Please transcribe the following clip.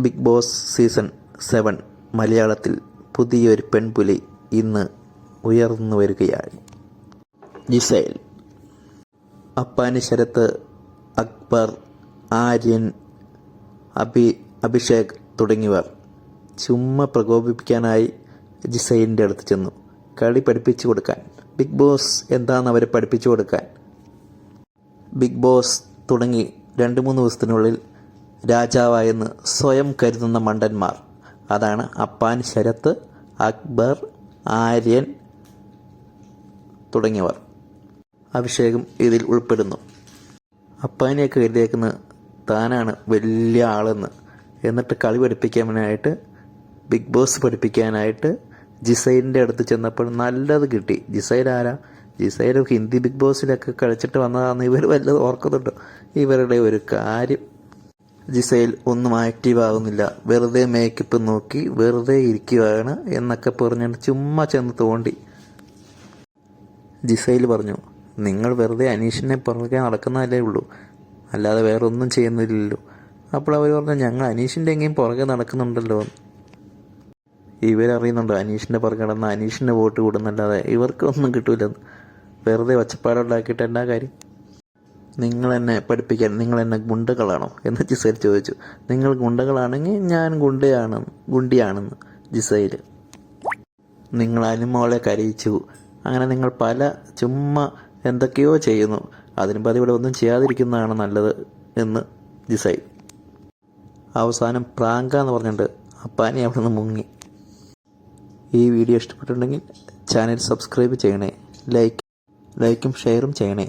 Big boss season seven മലയാളത്തിൽ പുതിയൊരു പെൺപുലി ഇന്ന് ഉയർന്നു വരികയാണ് ജിസൈൽ അപ്പാനി ശരത്ത് അക്ബർ ആര്യൻ അഭി അഭിഷേക് തുടങ്ങിയവർ ചുമ്മാ പ്രകോപിപ്പിക്കാനായി ജിസൈലിന്റെ അടുത്ത് ചെന്നു. കളി പഠിപ്പിച്ചു കൊടുക്കാൻ. ബിഗ് ബോസ് എന്താണെന്ന് അവരെ പഠിപ്പിച്ചു കൊടുക്കാൻ. ബിഗ് ബോസ് തുടങ്ങി രണ്ട് മൂന്ന് ദിവസത്തിനുള്ളിൽ രാജാവായെന്ന് സ്വയം കരുതുന്ന മണ്ടന്മാർ. അതാണ് അപ്പാൻ ശരത്ത് അക്ബർ ആര്യൻ തുടങ്ങിയവർ. അഭിഷേകം ഇതിൽ ഉൾപ്പെടുന്നു. അപ്പാനെയൊക്കെ കരുതിയേക്കുന്നത് താനാണ് വലിയ ആളെന്ന്. എന്നിട്ട് കളി പഠിപ്പിക്കാനായിട്ട് ബിഗ് ബോസ് പഠിപ്പിക്കാനായിട്ട് ജിസൈലിന്റെ അടുത്ത് ചെന്നപ്പോൾ നല്ലത് കിട്ടി. ജിസൈൽ ആരാ? ജിസൈൽ ഹിന്ദി ബിഗ് ബോസിലൊക്കെ കളിച്ചിട്ട് വന്നതാണെന്ന് ഇവർ വല്ലതും ഓർക്കുന്നുണ്ടോ? ഇവരുടെ ഒരു കാര്യം. ജിസൈൽ ഒന്നും ആക്റ്റീവ് ആകുന്നില്ല വെറുതെ മേക്കപ്പ് നോക്കി വെറുതെ ഇരിക്കുകയാണ് എന്നൊക്കെ പറഞ്ഞുകൊണ്ട് ചുമ്മാ ചെന്ന് തോണ്ടി. ജിസയിൽ പറഞ്ഞു നിങ്ങൾ വെറുതെ അനീഷിനെ പുറകെ നടക്കുന്നതല്ലേ ഉള്ളൂ. അല്ലാതെ വേറെ ഒന്നും ചെയ്യുന്നില്ലല്ലോ. അപ്പോൾ അവർ പറഞ്ഞു ഞങ്ങൾ അനീഷിന്റെ എങ്ങനെയും പുറകെ നടക്കുന്നുണ്ടല്ലോ. ഇവരറിയുന്നുണ്ട് അനീഷിന്റെ പുറകെ നടന്ന അനീഷിന്റെ വോട്ട് കൂടുന്നല്ലാതെ ഇവർക്കൊന്നും കിട്ടൂലെന്ന്. വെറുതെ ഒച്ചപ്പാടുണ്ടാക്കിയിട്ട് എന്നാ കാര്യം? നിങ്ങൾ എന്നെ പഠിപ്പിക്കാൻ നിങ്ങൾ എന്നെ ഗുണ്ടകളാണോ? എന്ന് ജിസൈൽ ചോദിച്ചു. നിങ്ങൾ ഗുണ്ടകളാണെങ്കിൽ ഞാൻ ഗുണ്ടയാണ് ഗുണ്ടിയാണെന്ന് ജിസൈൽ. നിങ്ങൾ അനുമോളെ കരയിച്ചു. അങ്ങനെ നിങ്ങൾ പല ചുമ്മാ എന്തൊക്കെയോ ചെയ്യുന്നു. അതിന് പതി ഇവിടെ ഒന്നും ചെയ്യാതിരിക്കുന്നതാണ് നല്ലത് എന്ന് ജിസൈൽ. അവസാനം പ്രാങ്ക എന്ന് പറഞ്ഞിട്ട് അപ്പാനി അവിടെ നിന്ന് മുങ്ങി. ഈ വീഡിയോ ഇഷ്ടപ്പെട്ടിട്ടുണ്ടെങ്കിൽ ചാനൽ സബ്സ്ക്രൈബ് ചെയ്യണേ. ലൈക്ക് ലൈക്കും ഷെയറും ചെയ്യണേ.